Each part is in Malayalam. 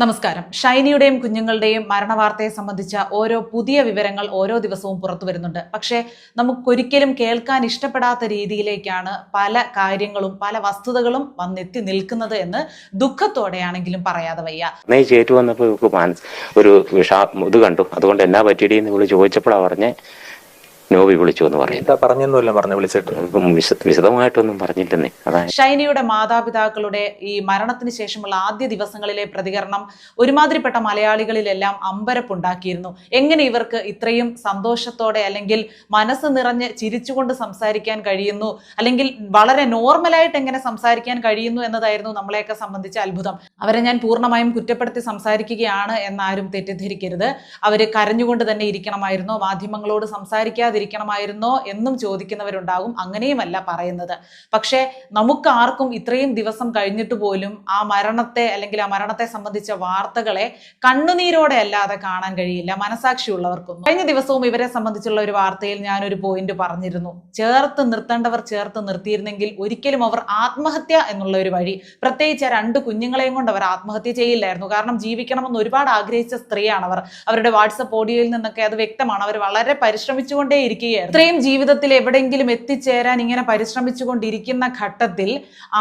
നമസ്കാരം. ഷൈനിയുടെയും കുഞ്ഞുങ്ങളുടെയും മരണവാർത്തയെ സംബന്ധിച്ച ഓരോ പുതിയ വിവരങ്ങൾ ഓരോ ദിവസവും പുറത്തു വരുന്നുണ്ട്. പക്ഷേ നമുക്കൊരിക്കലും കേൾക്കാൻ ഇഷ്ടപ്പെടാത്ത രീതിയിലേക്കാണ് പല കാര്യങ്ങളും പല വസ്തുതകളും വന്നെത്തി നിൽക്കുന്നത് എന്ന് ദുഃഖത്തോടെയാണെങ്കിലും പറയാതെ വയ്യ. നെയ് ചേറ്റു വന്നപ്പോൾ ഒരു വിഷാ ഇത് കണ്ടു. അതുകൊണ്ട് എന്നാ പറ്റിയടിയെന്ന് ഇവൾ ചോദിച്ചപ്പോഴാണ് പറഞ്ഞ് നോബി വിളിച്ചു എന്ന് പറയുന്നത് എന്താ പറഞ്ഞൊന്നുമില്ല പറഞ്ഞു വിളിച്ചിട്ട്. വിശദമായിട്ടൊന്നും പറഞ്ഞില്ലെന്നേ. അതാണ് ഷൈനിയുടെ മാതാപിതാക്കളുടെ ഈ മരണത്തിന് ശേഷമുള്ള ആദ്യ ദിവസങ്ങളിലെ പ്രതികരണം ഒരുമാതിരിപ്പെട്ട മലയാളികളിലെല്ലാം അമ്പരപ്പുണ്ടാക്കിയിരുന്നു. എങ്ങനെ ഇവർക്ക് ഇത്രയും സന്തോഷത്തോടെ അല്ലെങ്കിൽ മനസ്സ് നിറഞ്ഞ് ചിരിച്ചുകൊണ്ട് സംസാരിക്കാൻ കഴിയുന്നു? അല്ലെങ്കിൽ വളരെ നോർമലായിട്ട് എങ്ങനെ സംസാരിക്കാൻ കഴിയുന്നു എന്നതായിരുന്നു നമ്മളെയൊക്കെ സംബന്ധിച്ച അത്ഭുതം. അവരെ ഞാൻ പൂർണമായും കുറ്റപ്പെടുത്തി സംസാരിക്കുകയാണ് എന്നാരും തെറ്റിദ്ധരിക്കരുത്. അവർ കരഞ്ഞുകൊണ്ട് തന്നെ ഇരിക്കണമായിരുന്നു. മാധ്യമങ്ങളോട് സംസാരിക്കാതിരിക്കണമായിരുന്നോ എന്നും ചോദിക്കുന്നവരുണ്ടാകും. അങ്ങനെയുമല്ല പറയുന്നത്. പക്ഷേ നമുക്ക് ആർക്കും ഇത്രയും ദിവസം കഴിഞ്ഞിട്ട് പോലും ആ മരണത്തെ അല്ലെങ്കിൽ ആ മരണത്തെ സംബന്ധിച്ച വാർത്തകളെ കണ്ണുനീരോടെ അല്ലാതെ കാണാൻ കഴിയില്ല. മനസാക്ഷിയുള്ളവർക്കൊന്നും. കഴിഞ്ഞ ദിവസവും ഇവരെ സംബന്ധിച്ചുള്ള ഒരു വാർത്തയിൽ ഞാൻ ഒരു പോയിന്റ് പറഞ്ഞിരുന്നു. ചേർത്ത് നിർത്തേണ്ടവർ ചേർത്ത് നിർത്തിയിരുന്നെങ്കിൽ ഒരിക്കലും അവർ ആത്മഹത്യ എന്നുള്ള ഒരു വഴി പ്രത്യേകിച്ച് ആ രണ്ട് കുഞ്ഞുങ്ങളെയും കൊണ്ട് അവർ ആത്മഹത്യ ചെയ്യില്ലായിരുന്നു. കാരണം ജീവിക്കണമെന്ന് ഒരുപാട് ആഗ്രഹിച്ച സ്ത്രീയാണ് അവർ അവരുടെ വാട്സപ്പ് ഓഡിയോയിൽ നിന്നൊക്കെ അത് വ്യക്തമാണ്. അവർ വളരെ പരിശ്രമിച്ചുകൊണ്ടേ ഇരിക്കുകയായിരുന്നു. ഇത്രയും ജീവിതത്തിൽ എവിടെയെങ്കിലും എത്തിച്ചേരാൻ ഇങ്ങനെ പരിശ്രമിച്ചുകൊണ്ടിരിക്കുന്ന ഘട്ടത്തിൽ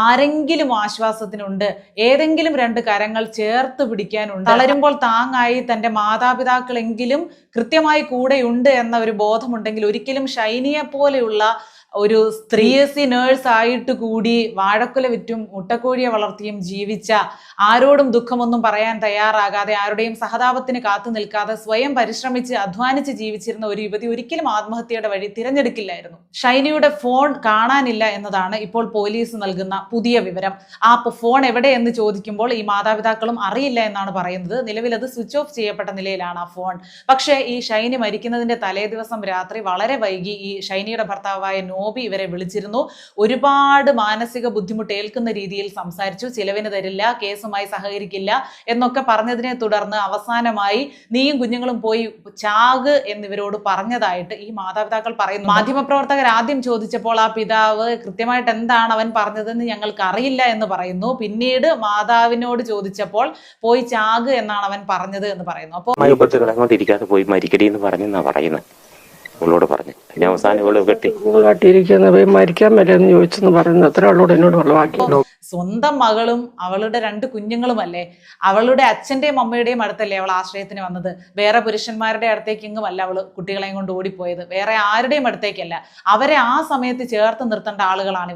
ആരെങ്കിലും ആശ്വാസത്തിനുണ്ട്? ഏതെങ്കിലും രണ്ട് കരങ്ങൾ ചേർത്ത് പിടിക്കാനുണ്ട്? തളരുമ്പോൾ താങ്ങായി തന്റെ മാതാപിതാക്കളെങ്കിലും കൃത്യമായി കൂടെയുണ്ട് എന്ന ഒരു ബോധമുണ്ടെങ്കിൽ ഒരിക്കലും ഷൈനിയെ പോലെയുള്ള ഒരു സ്ത്രീ എസ് സി നേഴ്സ് ആയിട്ട് കൂടി വാഴക്കുല വിറ്റും മുട്ടക്കോഴിയെ വളർത്തിയും ജീവിച്ച ആരോടും ദുഃഖമൊന്നും പറയാൻ തയ്യാറാകാതെ ആരുടെയും സഹതാപത്തിന് കാത്തു നിൽക്കാതെ സ്വയം പരിശ്രമിച്ച് അധ്വാനിച്ച് ജീവിച്ചിരുന്ന ഒരു യുവതി ഒരിക്കലും ആത്മഹത്യയുടെ വഴി തിരഞ്ഞെടുക്കില്ലായിരുന്നു. ഷൈനിയുടെ ഫോൺ കാണാനില്ല എന്നതാണ് ഇപ്പോൾ പോലീസ് നൽകുന്ന പുതിയ വിവരം. ആ ഫോൺ എവിടെ എന്ന് ചോദിക്കുമ്പോൾ ഈ മാതാപിതാക്കളും അറിയില്ല എന്നാണ് പറയുന്നത്. നിലവിൽ അത് സ്വിച്ച് ഓഫ് ചെയ്യപ്പെട്ട നിലയിലാണ് ആ ഫോൺ പക്ഷേ ഈ ഷൈനി മരിക്കുന്നതിന്റെ തലേ ദിവസം രാത്രി വളരെ വൈകി ഈ ഷൈനിയുടെ ഭർത്താവായ നോബി ഇവരെ വിളിച്ചിരുന്നു ഒരുപാട് മാനസിക ബുദ്ധിമുട്ട് ഏൽക്കുന്ന രീതിയിൽ സംസാരിച്ചു ചിലവിന് തരില്ല കേസുമായി സഹകരിക്കില്ല എന്നൊക്കെ പറഞ്ഞതിനെ തുടർന്ന് അവസാനമായി നീയും കുഞ്ഞുങ്ങളും പോയി ചാഗ് എന്നിവരോട് പറഞ്ഞതായിട്ട് ഈ മാതാപിതാക്കൾ പറയുന്നു മാധ്യമപ്രവർത്തകർ ആദ്യം ചോദിച്ചപ്പോൾ ആ പിതാവ് കൃത്യമായിട്ട് എന്താണ് അവൻ പറഞ്ഞതെന്ന് ഞങ്ങൾക്ക് അറിയില്ല എന്ന് പറയുന്നു പിന്നീട് മാതാവിനോട് ചോദിച്ചപ്പോൾ പോയി ചാഗ് എന്നാണ് അവൻ പറഞ്ഞത് എന്ന് പറയുന്നു അപ്പോൾ ഇരിക്കാതെ പോയി മരിക്കടി എന്ന് പറഞ്ഞെന്നാ പറയുന്നത് ഇവളോട് പറഞ്ഞു. ഞാൻ അവസാനം ഇവൾ കെട്ടി കാട്ടിയിരിക്കുന്ന മരിക്കാൻ വരെയെന്ന് ചോദിച്ചെന്ന് പറയുന്നു അത്ര അവളോട് എന്നോട് വെള്ളമാക്കി. സ്വന്തം മകളും അവളുടെ രണ്ട് കുഞ്ഞുങ്ങളുമല്ലേ? അവളുടെ അച്ഛന്റെയും അമ്മയുടെയും അടുത്തല്ലേ അവൾ ആശ്രയത്തിന് വന്നത്? വേറെ പുരുഷന്മാരുടെ അടുത്തേക്കെങ്ങും അല്ല അവൾ കുട്ടികളെയും കൊണ്ട് ഓടിപ്പോയത്? വേറെ ആരുടെയും അടുത്തേക്കല്ല. അവരെ ആ സമയത്ത് ചേർത്ത് നിർത്തേണ്ട ആളുകളാണ്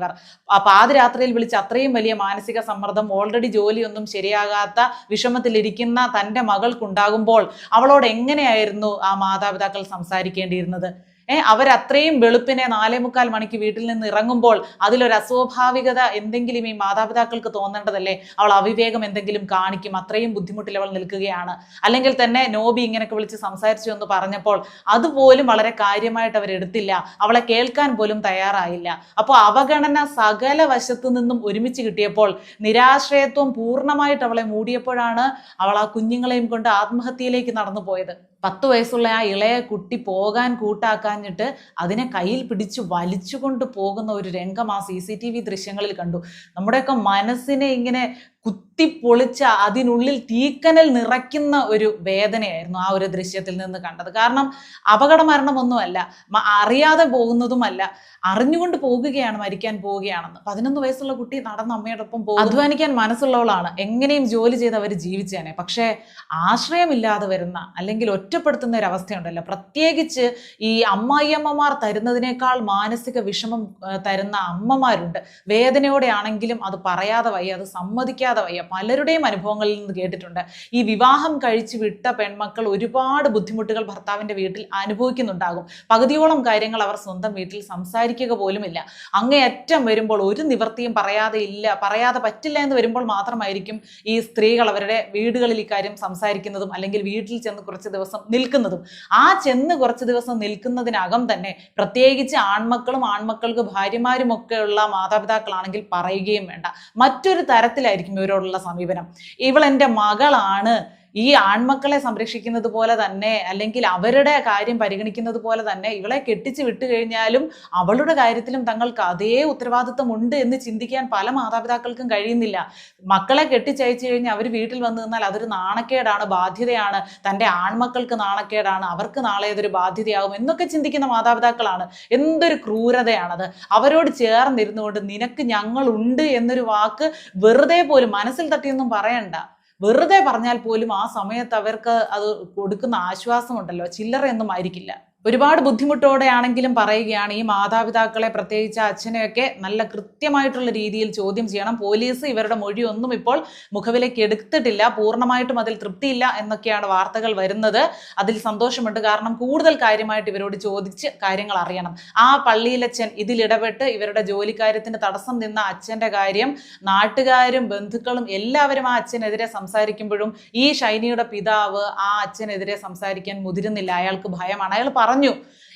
പാതിരാത്രിയിൽ വിളിച്ച് അത്രയും വലിയ മാനസിക സമ്മർദ്ദം ഓൾറെഡി ജോലിയൊന്നും ശരിയാകാത്ത വിഷമത്തിലിരിക്കുന്ന തന്റെ മകൾക്കുണ്ടാകുമ്പോൾ അവളോട് എങ്ങനെയായിരുന്നു ആ മാതാപിതാക്കൾ സംസാരിക്കേണ്ടിയിരുന്നത്? ഏ അവരത്രയും വെളുപ്പിനെ നാലേ മുക്കാൽ മണിക്ക് വീട്ടിൽ നിന്ന് ഇറങ്ങുമ്പോൾ അതിലൊരു അസ്വാഭാവികത എന്തെങ്കിലും ഈ മാതാപിതാക്കൾക്ക് തോന്നേണ്ടതല്ലേ? അവൾ അവിവേകം എന്തെങ്കിലും കാണിക്കും അത്രയും ബുദ്ധിമുട്ടിൽ അവൾ നിൽക്കുകയാണ്. അല്ലെങ്കിൽ തന്നെ നോബി ഇങ്ങനെയൊക്കെ വിളിച്ച് സംസാരിച്ചു എന്ന് പറഞ്ഞപ്പോൾ അതുപോലും വളരെ കാര്യമായിട്ട് അവരെടുത്തില്ല അവളെ കേൾക്കാൻ പോലും തയ്യാറായില്ല. അപ്പോൾ അവഗണന സകല വശത്തു നിന്നും ഒരുമിച്ച് കിട്ടിയപ്പോൾ നിരാശ്രയത്വം പൂർണമായിട്ട് അവളെ മൂടിയപ്പോഴാണ് അവൾ ആ കുഞ്ഞുങ്ങളെയും കൊണ്ട് ആത്മഹത്യയിലേക്ക് നടന്നു പോയത് പത്ത് വയസ്സുള്ള ആ ഇളയ കുട്ടി പോകാൻ കൂട്ടാക്കാഞ്ഞിട്ട് അതിനെ കയ്യിൽ പിടിച്ച് വലിച്ചുകൊണ്ട് പോകുന്ന ഒരു രംഗം ആ സി സി ടി വി ദൃശ്യങ്ങളിൽ കണ്ടു. നമ്മുടെയൊക്കെ മനസ്സിനെ ഇങ്ങനെ കുത്തിപ്പൊളിച്ച അതിനുള്ളിൽ തീക്കനൽ നിറയ്ക്കുന്ന ഒരു വേദനയായിരുന്നു ആ ഒരു ദൃശ്യത്തിൽ നിന്ന് കണ്ടത്. കാരണം അപകട മരണമൊന്നുമല്ല അറിയാതെ പോകുന്നതുമല്ല അറിഞ്ഞുകൊണ്ട് പോകുകയാണ് മരിക്കാൻ പോവുകയാണെന്ന് പതിനൊന്ന് വയസ്സുള്ള കുട്ടി നടന്ന അമ്മയോടൊപ്പം പോകും അധ്വാനിക്കാൻ മനസ്സുള്ളവളാണ്. എങ്ങനെയും ജോലി ചെയ്ത് അവർ ജീവിച്ചേനെ. പക്ഷേ ആശ്രയമില്ലാതെ വരുന്ന അല്ലെങ്കിൽ ഒറ്റപ്പെടുത്തുന്ന ഒരു അവസ്ഥയുണ്ടല്ലോ. പ്രത്യേകിച്ച് ഈ അമ്മായിയമ്മമാർ തരുന്നതിനേക്കാൾ മാനസിക വിഷമം തരുന്ന അമ്മമാരുണ്ട്. വേദനയോടെ ആണെങ്കിലും അത് പറയാതെ വയ്യ അത് സമ്മതിക്കാതെ വയ്യ പലരുടെയും അനുഭവങ്ങളിൽ നിന്ന് കേട്ടിട്ടുണ്ട്. ഈ വിവാഹം കഴിച്ചു വിട്ട പെൺമക്കൾ ഒരുപാട് ബുദ്ധിമുട്ടുകൾ ഭർത്താവിന്റെ വീട്ടിൽ അനുഭവിക്കുന്നുണ്ടാകും. പകുതിയോളം കാര്യങ്ങൾ അവർ സ്വന്തം വീട്ടിൽ സംസാരിക്കുക പോലുമില്ല. അങ്ങേയറ്റം വരുമ്പോൾ ഒരു നിവൃത്തിയും പറയാതെ ഇല്ല പറയാതെ പറ്റില്ല എന്ന് വരുമ്പോൾ മാത്രമായിരിക്കും ഈ സ്ത്രീകൾ അവരുടെ വീടുകളിൽ ഇക്കാര്യം സംസാരിക്കുന്നതും അല്ലെങ്കിൽ വീട്ടിൽ ചെന്ന് കുറച്ച് ദിവസം നിൽക്കുന്നതും. ആ ചെന്ന് കുറച്ച് ദിവസം നിൽക്കുന്നതിനകം തന്നെ പ്രത്യേകിച്ച് ആൺമക്കളും ആൺമക്കൾക്ക് ഭാര്യമാരും ഒക്കെയുള്ള മാതാപിതാക്കളാണെങ്കിൽ പറയുകയും വേണ്ട. മറ്റൊരു തരത്തിലായിരിക്കും ഇവരോടുള്ള സമീപനം. ഇവൾ എന്റെ മകളാണ്. ഈ ആൺമക്കളെ സംരക്ഷിക്കുന്നത് പോലെ തന്നെ അല്ലെങ്കിൽ അവരുടെ കാര്യം പരിഗണിക്കുന്നത് പോലെ തന്നെ ഇവളെ കെട്ടിച്ച് വിട്ടു കഴിഞ്ഞാലും അവളുടെ കാര്യത്തിലും തങ്ങൾക്ക് അതേ ഉത്തരവാദിത്വം ഉണ്ട് എന്ന് ചിന്തിക്കാൻ പല മാതാപിതാക്കൾക്കും കഴിയുന്നില്ല. മക്കളെ കെട്ടിച്ചയച്ചു കഴിഞ്ഞാൽ അവർ വീട്ടിൽ വന്നു നിന്നാൽ അതൊരു നാണക്കേടാണ് ബാധ്യതയാണ്. തന്റെ ആൺമക്കൾക്ക് നാണക്കേടാണ് അവർക്ക് നാളെ അതൊരു ബാധ്യതയാകും എന്നൊക്കെ ചിന്തിക്കുന്ന മാതാപിതാക്കളാണ്. എന്തൊരു ക്രൂരതയാണത്. അവരോട് ചേർന്നിരുന്നുകൊണ്ട് നിനക്ക് ഞങ്ങളുണ്ട് എന്നൊരു വാക്ക് വെറുതെ പോലും മനസ്സിൽ തട്ടിയൊന്നും പറയണ്ട. വെറുതെ പറഞ്ഞാൽ പോലും ആ സമയത്ത് അവർക്ക് അത് കൊടുക്കുന്ന ആശ്വാസമുണ്ടല്ലോ. ചില്ലറയൊന്നും ആയിരിക്കില്ല. ഒരുപാട് ബുദ്ധിമുട്ടോടെയാണെങ്കിലും പറയുകയാണ് ഈ മാതാപിതാക്കളെ പ്രത്യേകിച്ച് അച്ഛനെയൊക്കെ നല്ല കൃത്യമായിട്ടുള്ള രീതിയിൽ ചോദ്യം ചെയ്യണം. പോലീസ് ഇവരുടെ മൊഴിയൊന്നും ഇപ്പോൾ മുഖവിലേക്ക് എടുത്തിട്ടില്ല. പൂർണമായിട്ടും അതിൽ തൃപ്തിയില്ല എന്നൊക്കെയാണ് വാർത്തകൾ വരുന്നത്. അതിൽ സന്തോഷമുണ്ട്. കാരണം കൂടുതൽ കാര്യമായിട്ട് ഇവരോട് ചോദിച്ച് കാര്യങ്ങൾ അറിയണം. ആ പള്ളിയിലച്ഛൻ ഇതിലിടപെട്ട് ഇവരുടെ ജോലിക്കാര്യത്തിന് തടസ്സം നിന്ന അച്ഛന്റെ കാര്യം നാട്ടുകാരും ബന്ധുക്കളും എല്ലാവരും ആ അച്ഛനെതിരെ സംസാരിക്കുമ്പോഴും ഈ ഷൈനിയുടെ പിതാവ് ആ അച്ഛനെതിരെ സംസാരിക്കാൻ മുതിരുന്നില്ല. അയാൾക്ക് ഭയമാണ്. അയാൾ പറഞ്ഞു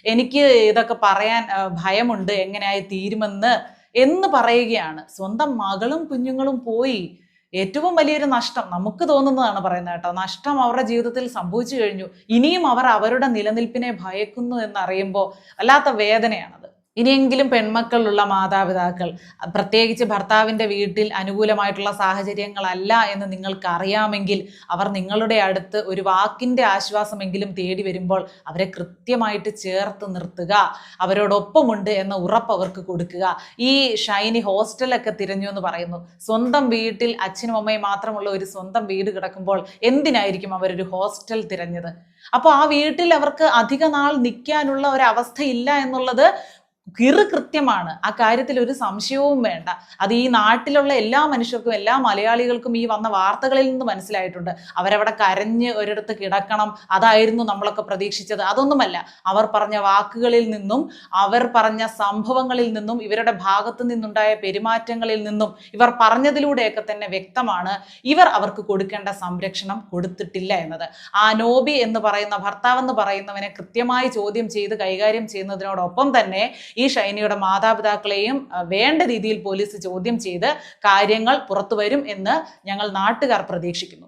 എനിക്ക് ഇതൊക്കെ പറയാൻ ഭയമുണ്ട് എങ്ങനെയായി തീരുമെന്ന് എന്ന് പറയുകയാണ്. സ്വന്തം മകളും കുഞ്ഞുങ്ങളും പോയി. ഏറ്റവും വലിയൊരു നഷ്ടം നമുക്ക് തോന്നുന്നതാണ് പറയുന്നത് കേട്ടോ നഷ്ടം അവരുടെ ജീവിതത്തിൽ സംഭവിച്ചു കഴിഞ്ഞു. ഇനിയും അവർ അവരുടെ നിലനിൽപ്പിനെ ഭയക്കുന്നു എന്നറിയുമ്പോൾ വല്ലാത്ത വേദനയാണത്. ഇനിയെങ്കിലും പെൺമക്കളുള്ള മാതാപിതാക്കൾ പ്രത്യേകിച്ച് ഭർത്താവിന്റെ വീട്ടിൽ അനുകൂലമായിട്ടുള്ള സാഹചര്യങ്ങളല്ല എന്ന് നിങ്ങൾക്ക് അറിയാമെങ്കിൽ അവർ നിങ്ങളുടെ അടുത്ത് ഒരു വാക്കിന്റെ ആശ്വാസമെങ്കിലും തേടി വരുമ്പോൾ അവരെ കൃത്യമായിട്ട് ചേർത്ത് നിർത്തുക അവരോടൊപ്പമുണ്ട് എന്ന ഉറപ്പ് അവർക്ക് കൊടുക്കുക. ഈ ഷൈനി ഹോസ്റ്റലൊക്കെ തിരഞ്ഞു എന്ന് പറയുന്നു. സ്വന്തം വീട്ടിൽ അച്ഛനും അമ്മയും മാത്രമുള്ള ഒരു സ്വന്തം വീട് കിടക്കുമ്പോൾ എന്തിനായിരിക്കും അവരൊരു ഹോസ്റ്റൽ തിരഞ്ഞത്? അപ്പോൾ ആ വീട്ടിൽ അവർക്ക് അധിക നാൾ നിൽക്കാനുള്ള ഒരവസ്ഥയില്ല എന്നുള്ളത് കൃത്യമാണ്. ആ കാര്യത്തിൽ ഒരു സംശയവും വേണ്ട. അത് ഈ നാട്ടിലുള്ള എല്ലാ മനുഷ്യർക്കും എല്ലാ മലയാളികൾക്കും ഈ വന്ന വാർത്തകളിൽ നിന്ന് മനസ്സിലായിട്ടുണ്ട്. അവരവിടെ കരഞ്ഞ് ഒരിടത്ത് കിടക്കണം. അതായിരുന്നു നമ്മളൊക്കെ പ്രതീക്ഷിച്ചത്. അതൊന്നുമല്ല. അവർ പറഞ്ഞ വാക്കുകളിൽ നിന്നും അവർ പറഞ്ഞ സംഭവങ്ങളിൽ നിന്നും ഇവരുടെ ഭാഗത്തു നിന്നുണ്ടായ പെരുമാറ്റങ്ങളിൽ നിന്നും ഇവർ പറഞ്ഞതിലൂടെയൊക്കെ തന്നെ വ്യക്തമാണ്. ഇവർ അവർക്ക് കൊടുക്കേണ്ട സംരക്ഷണം കൊടുത്തിട്ടില്ല എന്നത്. ആ നോബി എന്ന് പറയുന്ന ഭർത്താവ് എന്ന് പറയുന്നവനെ കൃത്യമായി ചോദ്യം ചെയ്ത് കൈകാര്യം ചെയ്യുന്നതിനോടൊപ്പം തന്നെ ഈ ഷൈനിയുടെ മാതാപിതാക്കളെയും വേണ്ട രീതിയിൽ പോലീസ് ചോദ്യം ചെയ്ത് കാര്യങ്ങൾ പുറത്തു വരും എന്ന് ഞങ്ങൾ നാട്ടുകാർ പ്രതീക്ഷിക്കുന്നു.